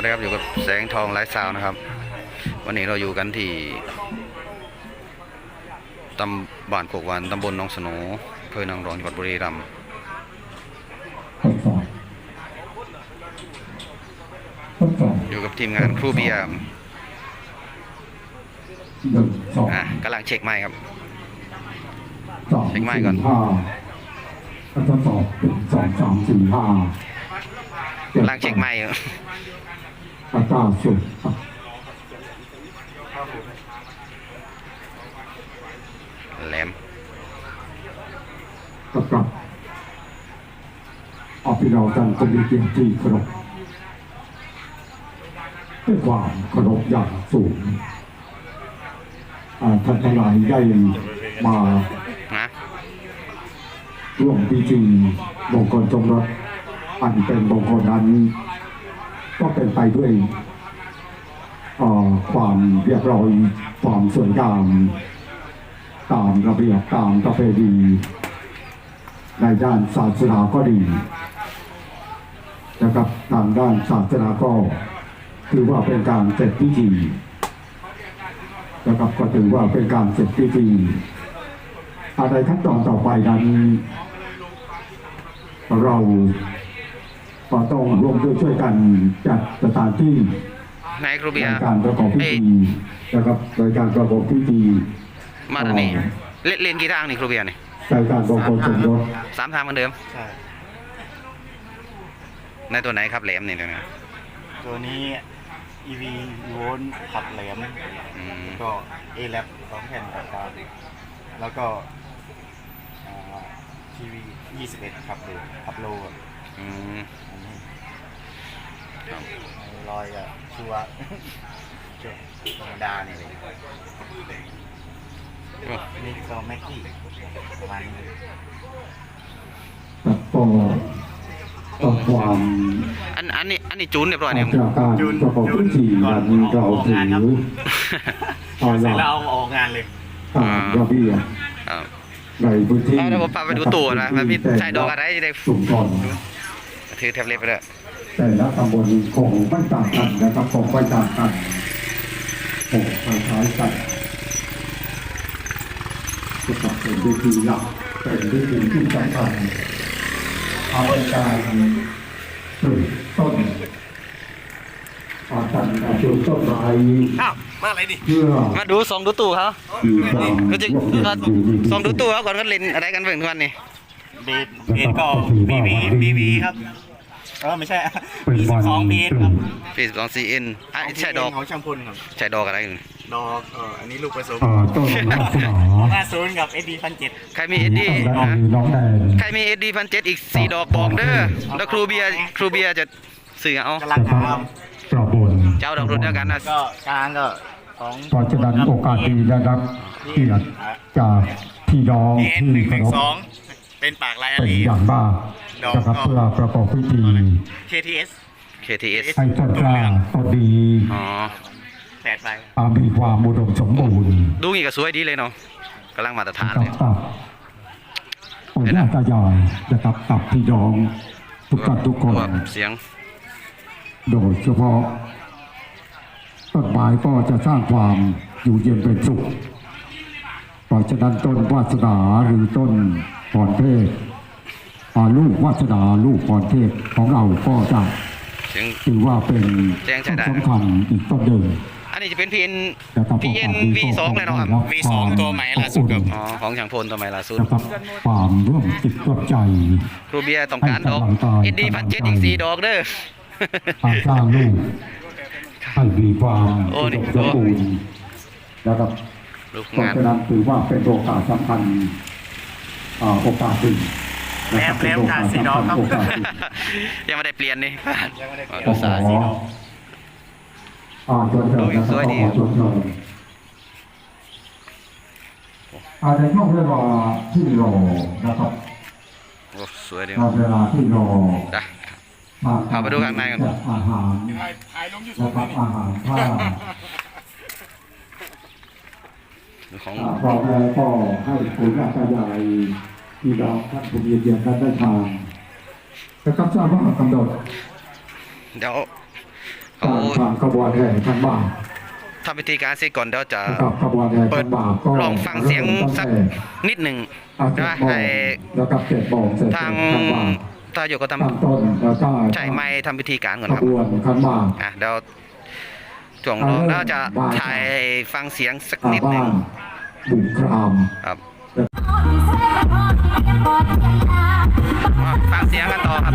วัสดีครับอยู่กับแสงทองไลฟ์ซาวน์นะครับ วันนี้เราอยู่กันที่ตำบ้านโคกวันตำบลหนองสโหนอำเภอนางรองจังหวัดบุรีรัมย์ทดสอบทดสอบอยู่กับทีมงานครูเบียร์หนึ่งสองอะกำลังเช็คไมค์ครับสามเช็คไมค์ก่อนสี่ห้าทดสอบหนึ่งสองสามสี่ห้ากำลังเช็คไมค์อยู่ อัตราสุดแหลมกำกับอภิเราจันจะมีเกียรติเคารพด้วยความเคารพอย่างสูงอ่าท่านทั้งหลายได้มานะร่วมพิธีมงคลสมรสอันเป็นมงคลนั้น ก็เป็นไปด้วยความเรียบร้อยความสวยงาม ตามระเบียบตามประเพณีในด้านศาสนาก็ดีนะครับทางด้านศาสนาก็ถือว่าเป็นการเสร็จพิธีนะครับก็ถือว่าเป็นการเสร็จพิธีอะไรขั้นตอนต่อไปนั้นเรา ก็ต้องร่วมด้วยช่วยกันจัดสถานที่นายครูเบีในยร์การประกอบพิเอ้ยธีนะครับโดยการประกอบพิธีมาตอนนี้เล่นเล่นกี่ทางนี่ครูเบียร์นี่ในการประกอบสมรสสามทางเหมือนเดิมใช่ในตัวไหนครับแหลมนี่ตัวไหนตัวนี้ EV โวลต์ขับแหลมอืมก็ A lab สองแผ่นกับกลางแล้วก็ทีวี21ขับเลยขับโลอะ อืมอันนี้ครับลอยอะชัวร์จบธรรมดาเนี่ยเลยโอ้นี่ก็แม็กกี้ประมาณนี้แล้วก็ต้องความอันอันนี้อันนี้จูนเรียบร้อยอาเนี่ยจากการประกอบพิธีนั้นเราถือเอาเสร็จละแล้วเอาออกงานเลยตามระเบียบครับในพื้นที่เอาเดี๋ยวผมพาไปดูตู้นะมันมีใช่ดอกอะไรจะได้สุ่มก่อน ถือแท็บเล็ตไปเลยแต่ละตำบลคงไม่ต่างกันนะครับคงไม่ต่างกันคงคล้ายๆกันจะต้องเป็นวิธีหลักเป็นวิธีที่สำคัญเอาเป็นการปลูกต้นอาจารย์ปลูกต้นไม้อ้าวมาอะไรดิเพื่อมาดูสองดูตู้เขามีความก็จะร่วมมือก็อยู่ดีสองดูตู้เขาก่อนก็เล่นอะไรกันเพิ่งทุกวันนี่เบสเบสก็บีบีบีบีครับ เออไม่ใช่บีสิบสองเบสครับฟีสองซีเอ็นอะใช่ดอกของช่างพลครับใช่ดอกอะไรอยู่ดอกเอออันนี้ลูกผสมอ่าต้นวาสนาห้าศูนย์กับเอดีพันเจ็ดใครมีเอ็ดดี้และมีน้องแดงใครมีเอ็ดดี้พันเจ็ดอีกสี่ดอกบอกเด้อแล้วครูเบียร์ครูเบียร์จะสื่อเอากำลังนะคทรับประบนเจ้าดอกรุ่นเดียวกันนะำก็กลางก็ของเพราะฉะนั้นโอกาสดีนะครับเกียรติจากพี่น้องเอ็นที่หนึ่งหเคานึ่งรสอพงเป็นปากลายอาเป็นลีอย่างมาก นะครับเพื่อประกอบพิธี KTS KTS ให้ต้นกล้าต้นดีอ๋อแปดใบอ่ามีความอุดมสมบูรณ์ดูงี้ก็สวยดีเลยเนาะกำลังมาตรฐานกับเลยตับปู่ย่าตายายนะครับกับพี่น้องทุกท่านทุกคนว่าเสียง โดยเฉพาะต้นไม้ก็จะสร้างความอยู่เย็นเป็นสุขเพราะฉะนั้นต้นวาสนาหรือต้นพรเทพอ่า ลูกวาสนาลูกพรเทพของเราก็จะเสียงถือว่าเป็นแจ้งใช้ได้สำคัญอีกต้นหนึ่งอันนี้จะเป็น PN นะครับ PN V2 เลยเนาะครับ V2 ตัวใหม่ล่าสุดครับอ๋อของช่างพลตัวใหม่ล่าสุดนะครับความร่วมจิตร่วมใจครูเบียร์ต้องการดอกเอ็ดดี้พันเจ็ดอีกสี่ดอกเด้อการสร้างลูกให้มีความโอ้อุนี่ดมสมบูรณ์นะครับลูกเพราะงานฉะนั้นถือว่าเป็นโอกาสสำคัญอ่าโอกาสหนึ่ง นะครับแล้เป็นวโอกาสสีดสำอคักญครับโอกาสหนึ่งยังไม่ได้เปลี่ยนนี่ ยังไม่ได้เปลี่ยนโอ้โหอ่าจนเถิดนะครับสวยดีขอจนเถิดอ่าในช่วงเวลาที่รอนะครับโอ้สวยดีในเวลาที่รอจ้ะมาเอาไปดูข้างในกัน จัดอาหารนะครับอาหารข้าวดูของอ่าพร้อมแล้วก็ให้ปู่ย่าตายาย พี่น้องท่านผู้มีเกียรติท่านได้ทานนะครับทราบว่ากำหนดเดี๋ยวโอ้การทางขบวนแห่ขันหมากทำพิธีการเสร็จก่อนเดี๋ยวจะ นะครับขบวนแห่เปิขัดนหมากก็ลองฟังเสียงสักเริ่มนิดหนึ่งตั้งแต่นะอาเจ็ดโมให้งแล้วกับเจ็ดโมงเสร็จทางขันหมากตาอยู่ก็ทตั้งต้นแล้วก็ำใช้ไม้ทำพิธีการก่อนขครับบวนขันหมากอะเดี๋ยวช่วงรองแล้วจะถ่ายฟังเสียงสักอานิดหนึ่บ้างนบุกครามครับอะ ฟังเสียงกันต่อครับ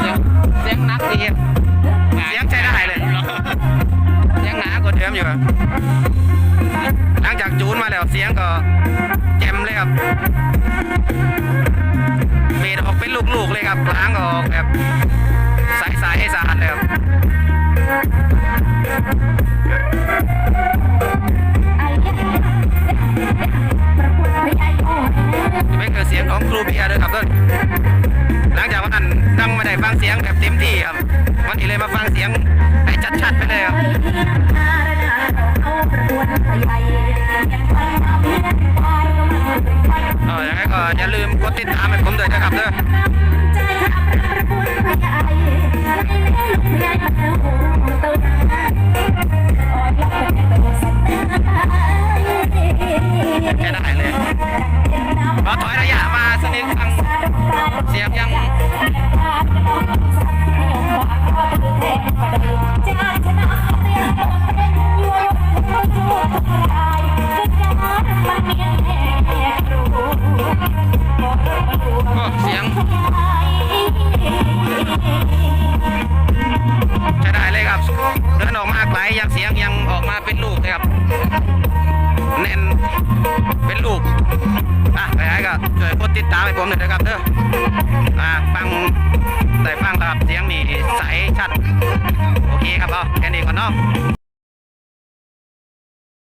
เสียงเสียงนักดีครับเสียงใช้ได้เลยเสียงหนากว่าเดิมอยู่ครับหลังจากจูนมาแล้วเสียงก็แจ่มเลย ครับเบสออกเป็นลูกๆเลยครับล้างออกแบบใสๆให้สะอาดเลยครับนี่คือเสียงของครูเบียร์เลยครับทุกคนหลังจากว่าอันดังไม่ได้ฟังเสียงแบบเต็มที่ครับวันนี้เลยมาฟังเสียงให้ชัดๆไปเลยครับ เออยังไงก็อย่าลืมกดติดตามให้ผมด้วยนะครับเด้อแค่ได้เลยพอถอยระยะมาสนิดฟังเสียงยัง ก็เสียงใช้ได้เลยครับ เดินออกมาไกลยังเสียงยังออกมาเป็นลูกเลยครับแน่นเป็นลูกอะใครๆก็ช่วยกดติดตามให้ผมหน่อยนะครับเด้ออ่าฟังได้ฟังครับเสียงนี่ใสชัด โอเคครับเอาแค่นี้ก่อนเนาะ